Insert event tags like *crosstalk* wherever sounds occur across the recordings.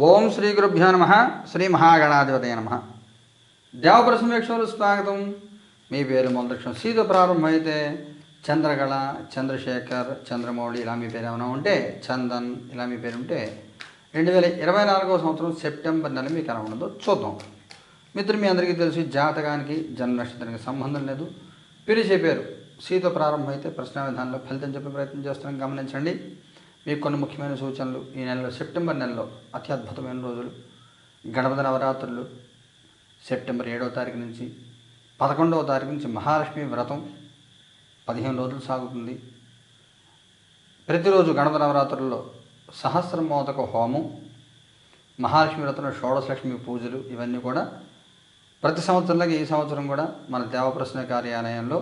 ఓం శ్రీ గురుభ్యో నమ. శ్రీ మహాగణాధిపతయ నమ. దేవప్రసమేక్షలు స్వాగతం. మీ పేరు మొదలక్షణం. సీత ప్రారంభమైతే చంద్రకళ చంద్రశేఖర్ చంద్రమౌళి ఇలా మీ పేరు ఏమైనా ఉంటే చందన్ ఇలా మీ పేరు ఉంటే రెండు వేల ఇరవై నాలుగవ సంవత్సరం సెప్టెంబర్ నెల మీకు ఎలా ఉండదో చూద్దాం. మిత్రులు మీ అందరికీ తెలిసి జాతకానికి జన్మ నక్షత్రానికి సంబంధం లేదు. పిలిచే పేరు. సీత ప్రారంభమైతే ప్రశ్న విధానంలో ఫలితం చెప్పే ప్రయత్నం చేస్తున్నాం. గమనించండి. మీకు కొన్ని ముఖ్యమైన సూచనలు ఈ నెలలో సెప్టెంబర్ నెలలో అతి అద్భుతమైన రోజులు. గణపతి నవరాత్రులు సెప్టెంబర్ ఏడవ తారీఖు నుంచి పదకొండవ తారీఖు నుంచి మహాలక్ష్మి వ్రతం పదిహేను రోజులు సాగుతుంది. ప్రతిరోజు గణపతి నవరాత్రుల్లో సహస్రమోదక హోమం మహాలక్ష్మి వ్రతంలో షోడశలక్ష్మి పూజలు ఇవన్నీ కూడా ప్రతి సంవత్సరంలాగా ఈ సంవత్సరం కూడా మన దేవప్రశ్న కార్యాలయంలో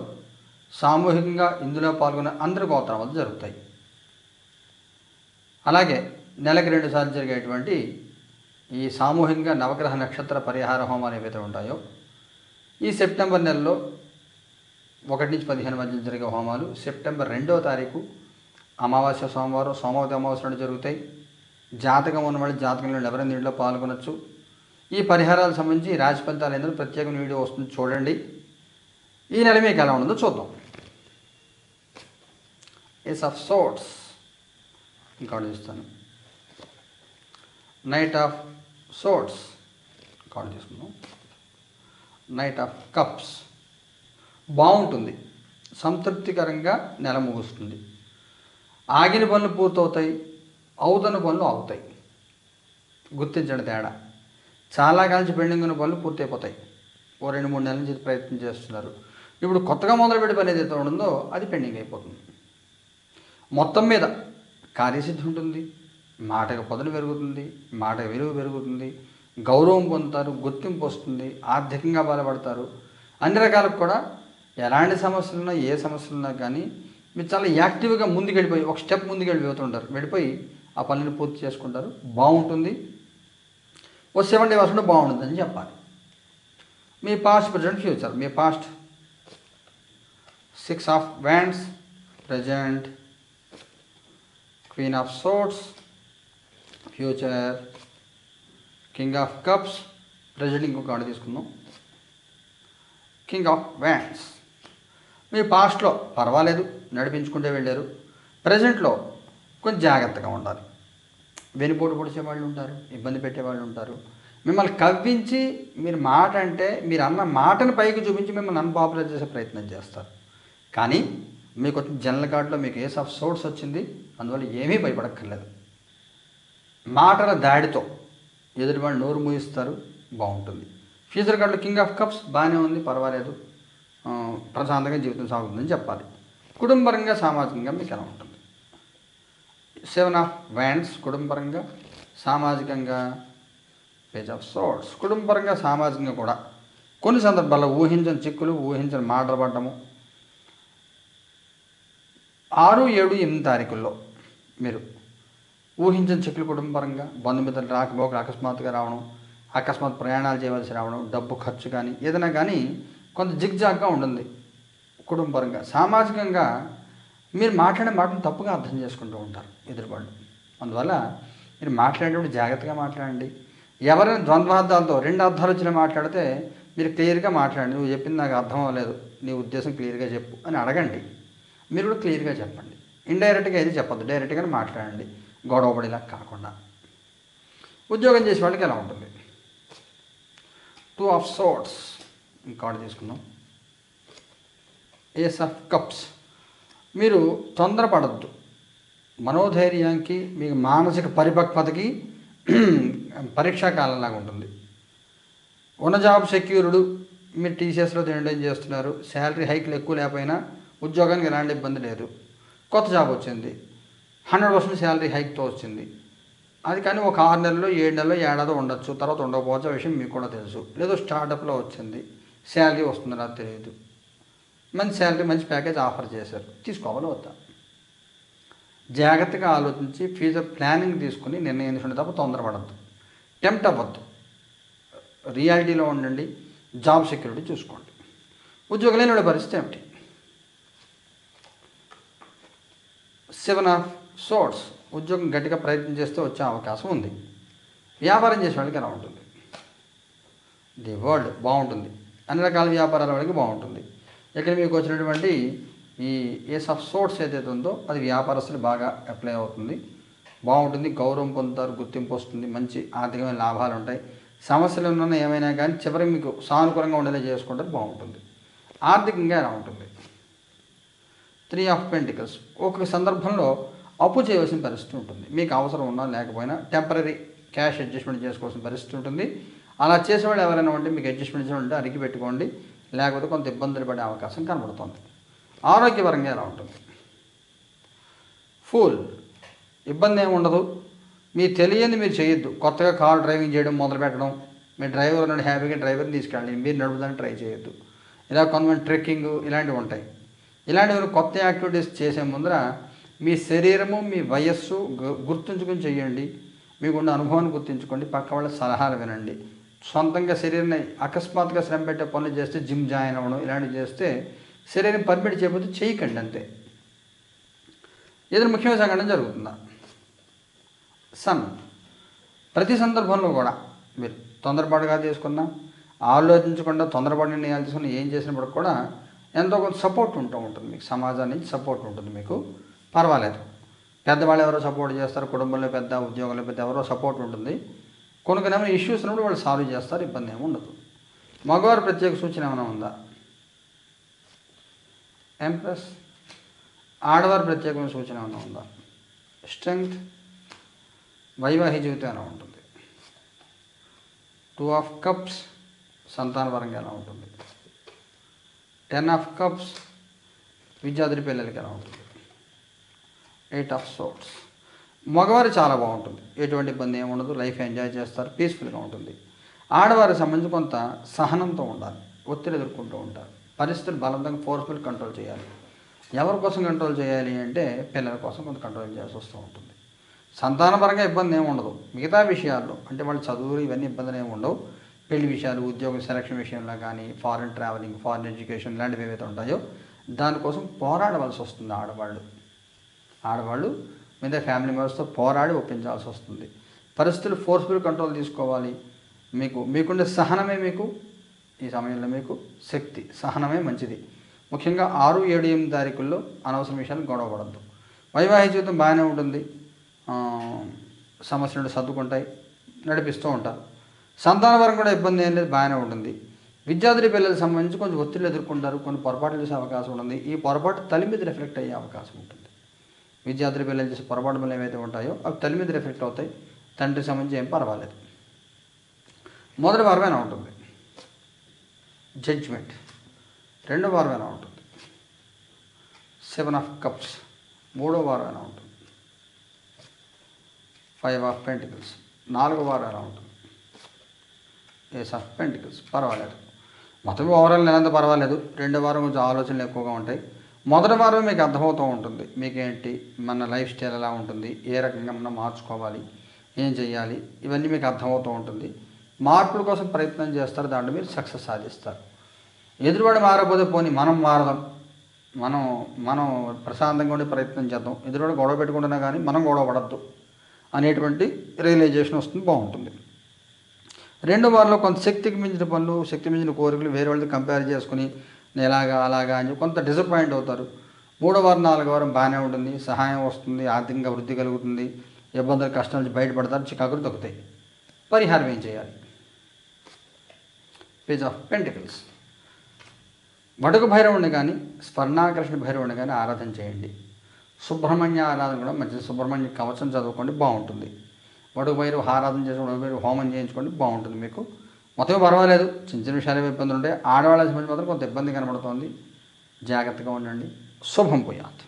సామూహికంగా ఇందులో పాల్గొనే అందరి గోత్రం వద్ద జరుగుతాయి. అలాగే నెలకి రెండు సార్లు జరిగేటువంటి ఈ సామూహికంగా నవగ్రహ నక్షత్ర పరిహార హోమాలు ఏవైతే ఉంటాయో ఈ సెప్టెంబర్ నెలలో ఒకటి నుంచి పదిహేను మధ్య జరిగే హోమాలు సెప్టెంబర్ రెండవ తారీఖు అమావాస్య సోమవారం సోమవతి అమావాస్య నాడు జరుగుతాయి. జాతకం ఉన్నవాళ్ళు జాతకంలో ఎవరైనా దీంట్లో పాల్గొనొచ్చు. ఈ పరిహారాలకు సంబంధించి రాశి ఫలితాలు ఏంటో ప్రత్యేకమైన వీడియో వస్తుంది చూడండి. ఈ నెల మీకు ఎలా ఉందో చూద్దాం. ఇస్ ఆఫ్ సోట్స్ ఇంకా చూస్తాను. నైట్ ఆఫ్ సోట్స్ ఇంకోటి చేసుకున్నాం నైట్ ఆఫ్ కప్స్ బాగుంటుంది. సంతృప్తికరంగా నెల ముగుస్తుంది. ఆగిన పనులు పూర్తవుతాయి. అవుతున్న పనులు అవుతాయి గుర్తించండి తేడా. చాలా కాల్చి పెండింగ్ ఉన్న పనులు పూర్తయిపోతాయి. ఓ రెండు మూడు నెలల నుంచి ప్రయత్నం చేస్తున్నారు. ఇప్పుడు కొత్తగా మొదలుపెట్టే పని ఏదైతే ఉంటుందో అది పెండింగ్ అయిపోతుంది. మొత్తం మీద కార్యసిద్ధి ఉంటుంది మాటకు పదులు పెరుగుతుంది మాటకు విలువ పెరుగుతుంది గౌరవం పొందుతారు గుర్తింపు వస్తుంది ఆర్థికంగా బలపడతారు. అన్ని రకాలకు కూడా ఎలాంటి సమస్యలు ఉన్నా ఏ సమస్యలు ఉన్నా కానీ మీరు చాలా యాక్టివ్గా ముందుకు వెళ్ళిపోయి ఒక స్టెప్ ముందుకు వెళ్ళిపోతుంటారు వెళ్ళిపోయి ఆ పనులను పూర్తి చేసుకుంటారు. బాగుంటుంది. ఓ సెవెన్ డేస్ ఉంటే బాగుంటుందని చెప్పాలి. మీ past present future me past six of wands present queen of swords future king of cups present ఇంకొక కార్డు తీసుకుందాం. కింగ్ ఆఫ్ వ్యాండ్స్ మీ పాస్ట్లో పర్వాలేదు నడిపించుకుంటే వెళ్ళారు. ప్రజెంట్లో కొంచెం జాగ్రత్తగా ఉండాలి. వెనుపోటు పొడిచే వాళ్ళు ఉంటారు ఇబ్బంది పెట్టే వాళ్ళు ఉంటారు. మిమ్మల్ని కవ్వించి మీరు మాట అంటే మీరు అన్న మాటను పైకి చూపించి మిమ్మల్ని అన్పాపులర్ చేసే ప్రయత్నం చేస్తారు. కానీ మీకు వచ్చిన జనరల్ కార్డులో మీకు ఏస్ ఆఫ్ సోర్స్ వచ్చింది అందువల్ల ఏమీ భయపడక్కర్లేదు. మాటల దాడితో ఎదుటి వాళ్ళు నోరు మూయిస్తారు బాగుంటుంది. ఫ్యూచర్ కార్డులో కింగ్ ఆఫ్ కప్స్ బాగానే ఉంది పర్వాలేదు. ప్రశాంతంగా జీవితం సాగుతుందని చెప్పాలి. కుటుంబరంగా సామాజికంగా మీకు ఎలా ఉంటుంది? సెవెన్ ఆఫ్ వ్యాండ్స్ కుటుంబరంగా సామాజికంగా పేజ్ ఆఫ్ సోర్స్ కుటుంబపరంగా సామాజికంగా కూడా. కొన్ని సందర్భాల్లో ఊహించని చిక్కులు ఊహించని మాటలు పడ్డము ఆరు ఏడు ఎనిమిది తారీఖుల్లో మీరు ఊహించని చిక్కులు కుటుంబపరంగా బంధుమిత్రులు రాకపోకలు అకస్మాత్తుగా రావడం అకస్మాత్ ప్రయాణాలు చేయవలసి రావడం డబ్బు ఖర్చు కానీ ఏదైనా కానీ కొంత జిగ్జాగ్గా ఉంటుంది కుటుంబపరంగా సామాజికంగా మీరు మాట్లాడే మాటను తప్పుగా అర్థం చేసుకుంటూ ఉంటారు ఎదురువాళ్ళు అందువల్ల మీరు మాట్లాడేటప్పుడు జాగ్రత్తగా మాట్లాడండి. ఎవరైనా ద్వంద్వార్థాలతో రెండు అర్థాలు వచ్చిన మాట్లాడితే మీరు క్లియర్గా మాట్లాడండి. నువ్వు చెప్పింది నాకు అర్థం అవ్వలేదు. నీ ఉద్దేశం క్లియర్గా చెప్పు అని అడగండి. మీరు కూడా క్లియర్గా చెప్పండి. ఇండైరెక్ట్గా ఏది చెప్పొద్దు. డైరెక్ట్గానే మాట్లాడండి. గొడవపడేలా కాకుండా. ఉద్యోగం చేసే వాళ్ళకి ఎలా ఉంటుంది? టూ ఆఫ్ సోట్స్ ఇంకోటి తీసుకుందాం. ఏస్ ఆఫ్ కప్స్ మీరు తొందరపడద్దు. మనోధైర్యానికి మీకు మానసిక పరిపక్వతకి *clears throat* పరీక్షాకాలంలాగా ఉంటుంది. ఉన్న జాబ్ సెక్యూర్డు. మీరు టీసీఎస్లో తినడం చేస్తున్నారు. శాలరీ హైక్లు ఎక్కువ లేకపోయినా ఉద్యోగానికి ఎలాంటి ఇబ్బంది లేదు. కొత్త జాబ్ వచ్చింది. హండ్రెడ్ పర్సెంట్ శాలరీ హైక్తో వచ్చింది. అది కానీ ఒక ఆరు నెలల్లో ఏడు నెలల్లో ఏడాది ఉండొచ్చు. తర్వాత ఉండకపోవచ్చు ఆ విషయం మీకు కూడా తెలుసు. లేదో స్టార్టప్లో వచ్చింది. శాలరీ వస్తుందో నాకు తెలియదు. మంచి శాలరీ మంచి ప్యాకేజ్ ఆఫర్ చేశారు. తీసుకోవాలి వద్దా. జాగ్రత్తగా ఆలోచించి ఫ్యూచర్ ప్లానింగ్ తీసుకుని నిర్ణయించుకుంటే తప్ప తొందరపడద్దు. టెంప్ట్ అవ్వద్దు. రియాలిటీలో ఉండండి. జాబ్ సెక్యూరిటీ చూసుకోండి. ఉద్యోగం లేని వాడి పరిస్థితి ఏమిటి? సెవెన్ ఆఫ్ సోర్స్ ఉద్యోగం గట్టిగా ప్రయత్నం చేస్తే వచ్చే అవకాశం ఉంది. వ్యాపారం చేసే వాళ్ళకి ఎలా ఉంటుంది? ది వరల్డ్ బాగుంటుంది. అన్ని రకాల వ్యాపారాల వాళ్ళకి బాగుంటుంది. ఇక్కడ మీకు వచ్చినటువంటి ఈ ఏస్ ఆఫ్ సోర్స్ ఏదైతే ఉందో అది వ్యాపారస్తులు బాగా అప్లై అవుతుంది. బాగుంటుంది గౌరవం పొందుతారు గుర్తింపు వస్తుంది మంచి ఆర్థికమైన లాభాలు ఉంటాయి. సమస్యలు ఉన్న ఏమైనా కానీ చివరికి మీకు సానుకూలంగా ఉండేలా చేసుకుంటారు బాగుంటుంది. ఆర్థికంగా ఎలా ఉంటుంది? త్రీ ఆఫ్ పెంటికల్స్ ఒక సందర్భంలో అప్పు చేయవలసిన పరిస్థితి ఉంటుంది. మీకు అవసరం ఉన్నా లేకపోయినా టెంపరీ క్యాష్ అడ్జస్ట్మెంట్ చేసుకోవాల్సిన పరిస్థితి ఉంటుంది. అలా చేసేవాళ్ళు ఎవరైనా ఉంటే మీకు అడ్జస్ట్మెంట్ చేయాలంటే అరిగి పెట్టుకోండి. లేకపోతే కొంత ఇబ్బందులు పడే అవకాశం కనబడుతుంది. ఆరోగ్యపరంగా ఎలా ఉంటుంది? ఫుల్ ఇబ్బంది ఏమి ఉండదు. మీ తెలియని మీరు చేయొద్దు. కొత్తగా కార్ డ్రైవింగ్ చేయడం మొదలు పెట్టడం. మీ డ్రైవర్ నుండి హ్యాపీగా డ్రైవర్ని తీసుకెళ్ళండి. మీరు నడుపుదని ట్రై చేయొద్దు. ఇలా కొంతమంది ట్రెక్కింగ్ ఇలాంటివి ఉంటాయి. ఇలాంటివి కొత్త యాక్టివిటీస్ చేసే ముందర మీ శరీరము మీ వయస్సు గు- గుర్తుంచుకొని చేయండి మీకున్న అనుభవాన్ని గుర్తుంచుకోండి. పక్క వాళ్ళ సలహాలు వినండి. సొంతంగా శరీరాన్ని అకస్మాత్తుగా శ్రమ పెట్టే పనులు చేస్తే జిమ్ జాయిన్ అవ్వడం ఇలాంటివి చేస్తే శరీరం పర్మిట్ చేయకపోతే చేయకండి అంతే. ఏదైనా ముఖ్యమైన సంఘటన జరుగుతుందా? సన్. ప్రతి సందర్భంలో కూడా మీరు తొందరపాటుగా తీసుకున్నా ఆలోచించకుండా తొందరపాటు నిర్ణయాలు తీసుకుని ఏం చేసినప్పుడు కూడా ఎంతో కొంత సపోర్ట్ ఉంటూ ఉంటుంది మీకు. సమాజం నుంచి సపోర్ట్ ఉంటుంది మీకు. పర్వాలేదు. పెద్దవాళ్ళు ఎవరో సపోర్ట్ చేస్తారు కుటుంబంలో పెద్ద ఉద్యోగంలో పెద్ద ఎవరో సపోర్ట్ ఉంటుంది. కొన్ని కొన్ని ఏమైనా ఇష్యూస్ ఉన్నప్పుడు వాళ్ళు సాల్వ్ చేస్తారు ఇబ్బంది ఏమి ఉండదు. మగవారు ప్రత్యేక సూచన ఏమైనా ఉందా? ఎంప్రెస్ ఆడవారి ప్రత్యేకమైన సూచన ఏమైనా ఉందా? స్ట్రెంగ్త్ వైవాహిక జీవితం ఎలా ఉంటుంది? టూ ఆఫ్ కప్స్ సంతానపరంగా ఎలా ఉంటుంది? టెన్ ఆఫ్ కప్స్ విద్యార్థి పిల్లలకి ఎలా ఉంటుంది? Eight of swords. మగవారు చాలా బాగుంటుంది. ఎటువంటి ఇబ్బంది ఏముండదు ఉండదు. లైఫ్ ఎంజాయ్ చేస్తారు. పీస్ఫుల్గా ఉంటుంది. ఆడవారికి సంబంధించి కొంత సహనంతో ఉండాలి. ఒత్తిడి ఎదుర్కొంటూ ఉంటారు పరిస్థితులు బలవంతంగా ఫోర్స్ఫుల్ కంట్రోల్ చేయాలి. ఎవరి కోసం కంట్రోల్ చేయాలి అంటే పిల్లల కోసం కొంత కంట్రోల్ చేయాల్సి వస్తూ ఉంటుంది. సంతానపరంగా ఇబ్బంది ఏమి ఉండదు. మిగతా విషయాల్లో అంటే వాళ్ళు చదువులు ఇవన్నీ ఇబ్బందులు ఏమి ఉండవు. పెళ్ళి విషయాలు ఉద్యోగ సెలక్షన్ విషయంలో కానీ ఫారెన్ ట్రావెలింగ్ ఫారెన్ ఎడ్యుకేషన్ ఇలాంటివి ఏవైతే ఉంటాయో దానికోసం పోరాడవలసి వస్తుంది ఆడవాళ్ళు. ఆడవాళ్ళు మీద ఫ్యామిలీ మెంబర్స్తో పోరాడి ఒప్పించాల్సి వస్తుంది. పరిస్థితులు ఫోర్స్ఫుల్ కంట్రోల్ తీసుకోవాలి. మీకు మీకుండే సహనమే మీకు ఈ సమయంలో మీకు శక్తి సహనమే మంచిది. ముఖ్యంగా ఆరు ఏడు ఎనిమిది తారీఖుల్లో అనవసర విషయాలు గొడవపడద్దు. వైవాహిక జీవితం బాగానే ఉంటుంది. సమస్యలు సర్దుకుంటాయి నడిపిస్తూ ఉంటారు. సంతాన వరకు కూడా ఇబ్బంది ఏం లేదు బాగానే ఉంటుంది. విద్యార్థి పిల్లలకు సంబంధించి కొంచెం ఒత్తిళ్ళు ఎదుర్కొంటారు కొన్ని పొరపాట్లు చేసే అవకాశం ఉంటుంది. ఈ పొరపాటు తల్లి మీద రిఫ్లెక్ట్ అయ్యే అవకాశం ఉంటుంది. విద్యార్థి పిల్లలు చేసే పొరపాటు వల్ల ఏవైతే ఉంటాయో అవి తల్లి మీద రిఫ్లెక్ట్ అవుతాయి తండ్రికి సంబంధించి ఏం పర్వాలేదు. మొదటి వారమైన ఉంటుంది. జడ్జ్మెంట్ రెండో వారమైన ఉంటుంది. సెవెన్ ఆఫ్ కప్స్ మూడో వారమైన ఉంటుంది. ఫైవ్ ఆఫ్ పెంటికల్స్ నాలుగో వారం ఉంటుంది. ఎస్ ఆఫ్ పెంటికల్స్ పర్వాలేదు. మొత్తం ఓవరాల్ నెలంతా పర్వాలేదు. రెండో వారం కొంచెం ఆలోచనలు ఎక్కువగా ఉంటాయి. మొదటి వారం మీకు అర్థమవుతూ ఉంటుంది. మీకేంటి? మన లైఫ్ స్టైల్ ఎలా ఉంటుంది? ఏ రకంగా మనం మార్చుకోవాలి? ఏం చేయాలి? ఇవన్నీ మీకు అర్థమవుతూ ఉంటుంది. మార్పుల కోసం ప్రయత్నం చేస్తారు. దాంట్లో మీరు సక్సెస్ సాధిస్తారు. ఎదురువాడు మారకపోతే పోనీ మనం మారదాం. మనం మనం ప్రశాంతంగా ఉండే ప్రయత్నం చేద్దాం. ఎదురువాడు గొడవ పెట్టుకుంటున్నా కానీ మనం గొడవ పడద్దు. అనేటువంటి రియలైజేషన్ వస్తుంది. బాగుంటుంది. రెండో వారంలో కొంత శక్తికి మించిన పనులు శక్తి మించిన కోరికలు వేరే వాళ్ళతో కంపేర్ చేసుకుని ఎలాగా అలాగా అని కొంత డిసప్పాయింట్ అవుతారు. మూడో వారం నాలుగో వారం బాగానే ఉంటుంది. సహాయం వస్తుంది ఆర్థికంగా వృద్ధి కలుగుతుంది. ఇబ్బందులు కష్టాల నుంచి బయటపడతారు చికాకులు తగ్గుతాయి. పరిహారం ఏం చేయాలి? పేజ్ ఆఫ్ పెంటికల్స్ వడుకు భైరవుడిని కానీ స్వర్ణాకర్షణ భైరవుని కానీ ఆరాధన చేయండి. సుబ్రహ్మణ్య ఆరాధన కూడా మంచిది. సుబ్రహ్మణ్య కవచం చదువుకోండి బాగుంటుంది. వాటికి భైరవ ఆరాధన చేసుకోండి వడుగు హోమం చేయించుకోండి బాగుంటుంది మీకు. మొత్తం పర్వాలేదు చిన్న చిన్న విషయాలు ఇబ్బందులు ఉంటాయి. ఆడవాళ్ళ సంబంధించి మాత్రం కొంత ఇబ్బంది కనబడుతోంది. జాగ్రత్తగా ఉండండి. శుభం పోయాత్